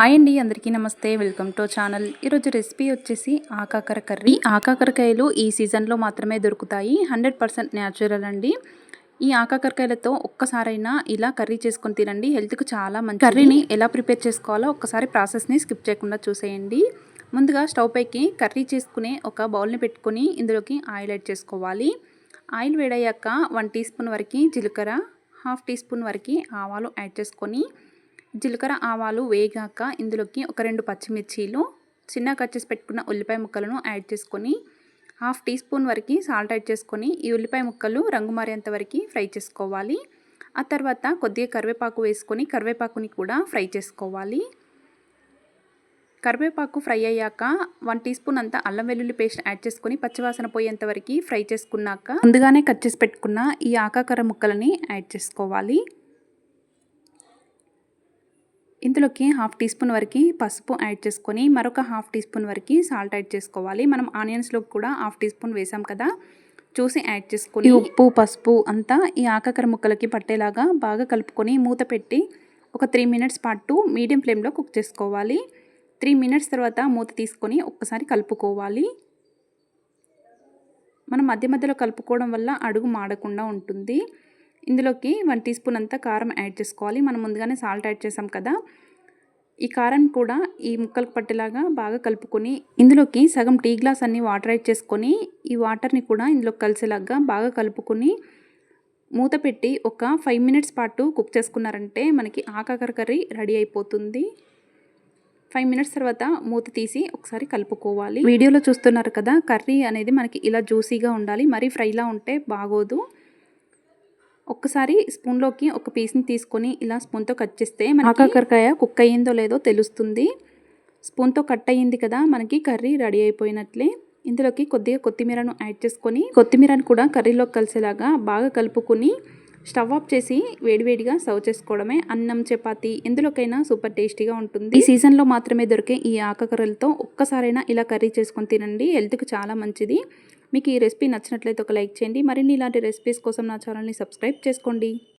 Hi అండి అందరికీ నమస్తే. Welcome to channel. ఈరోజు రెసిపీ వచ్చేసి ఆకాకర కర్రీ. ఆకాకరకాయలు ఈ సీజన్లో మాత్రమే దొరుకుతాయి. హండ్రెడ్ పర్సెంట్ న్యాచురల్ అండి. ఈ ఆకాకరకాయలతో ఒక్కసారైనా ఇలా కర్రీ చేసుకొని తినండి. హెల్త్కి చాలా మంచి కర్రీని ఎలా ప్రిపేర్ చేసుకోవాలో ఒక్కసారి ప్రాసెస్ని స్కిప్ చేయకుండా చూసేయండి. ముందుగా స్టవ్ పైకి కర్రీ చేసుకునే ఒక బౌల్ని పెట్టుకొని ఇందులోకి ఆయిల్ యాడ్ చేసుకోవాలి. ఆయిల్ వేడయ్యాక వన్ టీ స్పూన్ వరకు జీలకర్ర హాఫ్ టీ స్పూన్ వరకు ఆవాలు యాడ్ చేసుకొని జీలకర్ర ఆవాలు వేగాక ఇందులోకి ఒక రెండు పచ్చిమిర్చీలు చిన్న కట్ చేసి పెట్టుకున్న ఉల్లిపాయ ముక్కలను యాడ్ చేసుకొని హాఫ్ టీ స్పూన్ వరకు సాల్ట్ యాడ్ చేసుకొని ఈ ఉల్లిపాయ ముక్కలు రంగు మారేంత వరకు ఫ్రై చేసుకోవాలి. ఆ తర్వాత కొద్దిగా కరివేపాకు వేసుకొని కరివేపాకుని కూడా ఫ్రై చేసుకోవాలి. కరివేపాకు ఫ్రై అయ్యాక వన్ టీ స్పూన్ అంతా అల్లం వెల్లుల్లి పేస్ట్ యాడ్ చేసుకొని పచ్చివాసన పోయేంత వరకు ఫ్రై చేసుకున్నాక ముందుగానే కట్ చేసి పెట్టుకున్న ఈ ఆకాకర ముక్కలని యాడ్ చేసుకోవాలి. ఇందులోకి హాఫ్ టీ స్పూన్ వరకు పసుపు యాడ్ చేసుకొని మరొక హాఫ్ టీ స్పూన్ వరకు సాల్ట్ యాడ్ చేసుకోవాలి. మనం ఆనియన్స్లో కూడా హాఫ్ టీ స్పూన్ వేసాం కదా చూసి యాడ్ చేసుకొని ఉప్పు పసుపు అంతా ఈ ఆకాకర ముక్కలకి పట్టేలాగా బాగా కలుపుకొని మూత పెట్టి ఒక త్రీ మినిట్స్ పాటు మీడియం ఫ్లేమ్లో కుక్ చేసుకోవాలి. త్రీ మినిట్స్ తర్వాత మూత తీసుకొని ఒక్కసారి కలుపుకోవాలి. మనం మధ్య మధ్యలో కలుపుకోవడం వల్ల అడుగు మాడకుండా ఉంటుంది. ఇందులోకి వన్ టీ స్పూన్ అంతా కారం యాడ్ చేసుకోవాలి. మనం ముందుగానే సాల్ట్ యాడ్ చేసాం కదా. ఈ కారం కూడా ఈ ముక్కలకు పట్టేలాగా బాగా కలుపుకొని ఇందులోకి సగం టీ గ్లాస్ అన్ని వాటర్ యాడ్ చేసుకొని ఈ వాటర్ని కూడా ఇందులో కలిసేలాగా బాగా కలుపుకొని మూత పెట్టి ఒక ఫైవ్ మినిట్స్ పాటు కుక్ చేసుకున్నారంటే మనకి ఆకాకర కర్రీ రెడీ అయిపోతుంది. ఫైవ్ మినిట్స్ తర్వాత మూత తీసి ఒకసారి కలుపుకోవాలి. వీడియోలో చూస్తున్నారు కదా కర్రీ అనేది మనకి ఇలా జ్యూసీగా ఉండాలి. మరీ ఫ్రైలా ఉంటే బాగోదు. ఒక్కసారి స్పూన్లోకి ఒక పీస్ని తీసుకొని ఇలా స్పూన్తో కట్ చేస్తే ఆకాకరకాయ కుక్ అయ్యిందో లేదో తెలుస్తుంది. స్పూన్తో కట్ అయ్యింది కదా మనకి కర్రీ రెడీ అయిపోయినట్లే. ఇందులోకి కొద్దిగా కొత్తిమీరను యాడ్ చేసుకొని కొత్తిమీరను కూడా కర్రీలోకి కలిసేలాగా బాగా కలుపుకొని స్టవ్ ఆఫ్ చేసి వేడివేడిగా సర్వ్ చేసుకోవడమే అన్నం చపాతి ఎందులోకైనా సూపర్ టేస్టీగా ఉంటుంది. ఈ సీజన్లో మాత్రమే దొరికే ఈ ఆకకర్రలతో ఒక్కసారైనా ఇలా కర్రీ చేసుకొని తినండి. హెల్త్కి చాలా మంచిది. మీకు ఈ రెసిపీ నచ్చినట్లయితే ఒక లైక్ చేయండి. మరిన్ని ఇలాంటి రెసిపీస్ కోసం నా ఛానల్ని సబ్స్క్రైబ్ చేసుకోండి.